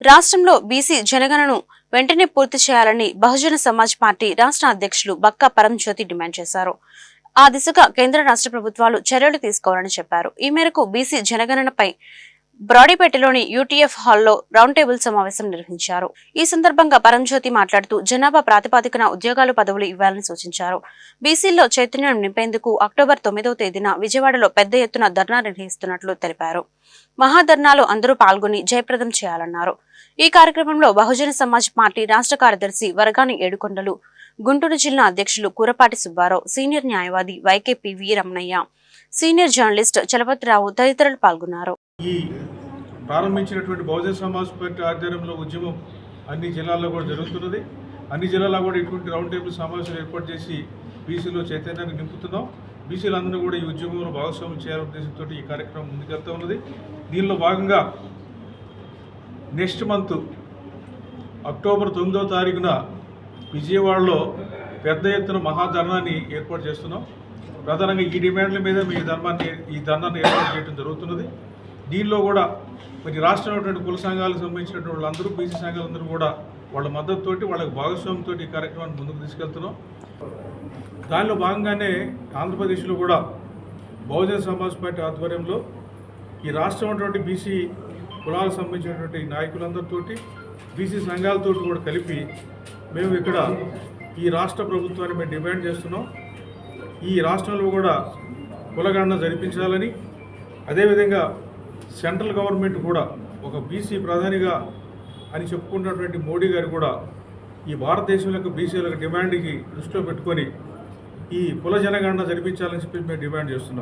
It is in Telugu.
రాష్ట్రంలో బీసీ జనగణను వెంటనే పూర్తి చేయాలని బహుజన సమాజ్ పార్టీ రాష్ట్ర అధ్యక్షులు బక్కా పరంజ్యోతి డిమాండ్ చేశారు. ఆ దిశగా కేంద్ర రాష్ట్ర ప్రభుత్వాలు చర్యలు తీసుకోవాలని చెప్పారు. ఈ మేరకు బీసీ జనగణనపై బ్రాడీపేటలోని యూటీఎఫ్ హాల్లో రౌండ్ టేబుల్ సమావేశం నిర్వహించారు. ఈ సందర్భంగా పరంజ్యోతి మాట్లాడుతూ జనాభా ప్రాతిపదికన ఉద్యోగాలు పదవులు ఇవ్వాలని సూచించారు. బీసీల్లో చైతన్యం నింపేందుకు అక్టోబర్ తొమ్మిదవ తేదీన విజయవాడలో పెద్ద ఎత్తున ధర్నా నిర్వహిస్తున్నట్లు తెలిపారు. మహాధర్నాలో అందరూ పాల్గొని జయప్రదం చేయాలన్నారు. ఈ కార్యక్రమంలో బహుజన సమాజ్ పార్టీ రాష్ట్ర కార్యదర్శి వరగాని ఏడుకొండలు గుంటూరు జిల్లా అధ్యక్షులు కూరపాటి సుబ్బారావు సీనియర్ న్యాయవాది వైకేపీవి రమణయ్య సీనియర్ జర్నలిస్ట్ చలపతిరావు తదితరులు పాల్గొన్నారు. ఈ ప్రారంభించినటువంటి బహుజన సమాజ్ పార్టీ ఆధ్వర్యంలో ఉద్యమం అన్ని జిల్లాల్లో కూడా జరుగుతున్నది. అన్ని జిల్లాల్లో కూడా ఇటువంటి రౌండ్ టేబుల్ సమావేశాలు ఏర్పాటు చేసి బీసీలో చైతన్యాన్ని నింపుతున్నాం. బీసీలందరూ కూడా ఈ ఉద్యమంలో భాగస్వామ్యం చేయాలనే ఉద్దేశంతో ఈ కార్యక్రమం ముందుకెళ్తా ఉన్నది. దీనిలో భాగంగా నెక్స్ట్ మంత్ అక్టోబర్ తొమ్మిదవ తారీఖున విజయవాడలో పెద్ద ఎత్తున మహాధర్నాన్ని ఏర్పాటు చేస్తున్నాం. ప్రధానంగా ఈ డిమాండ్ల మీద మీ ధర్మాన్ని ఈ ధర్నాన్ని ఏర్పాటు చేయడం జరుగుతున్నది. దీనిలో కూడా మరి రాష్ట్రంలో ఉన్నటువంటి కుల సంఘాలకు సంబంధించినటువంటి వాళ్ళందరూ బీసీ సంఘాలందరూ కూడా వాళ్ళ మద్దతుతోటి వాళ్ళకి భాగస్వామ్యంతో ఈ కార్యక్రమాన్ని ముందుకు తీసుకెళ్తున్నాం. దానిలో భాగంగానే ఆంధ్రప్రదేశ్లో కూడా బహుజన సమాజ్ పార్టీ ఆధ్వర్యంలో ఈ రాష్ట్రం ఉన్నటువంటి బీసీ కులాలకు సంబంధించినటువంటి నాయకులందరితోటి బీసీ సంఘాలతో కూడా కలిపి మేము ఇక్కడ ఈ రాష్ట్ర ప్రభుత్వాన్ని మేము డిమాండ్ చేస్తున్నాం. ఈ రాష్ట్రంలో కూడా కులగణన జరిపించాలని అదేవిధంగా సెంట్రల్ గవర్నమెంట్ కూడా ఒక బీసీ ప్రధానిగా అని చెప్పుకున్నటువంటి మోడీ గారు కూడా ఈ భారతదేశంలో బీసీలకు డిమాండ్కి దృష్టిలో పెట్టుకొని ఈ కుల జనగణన జరిపించాలని చెప్పి మేము డిమాండ్ చేస్తున్నాం.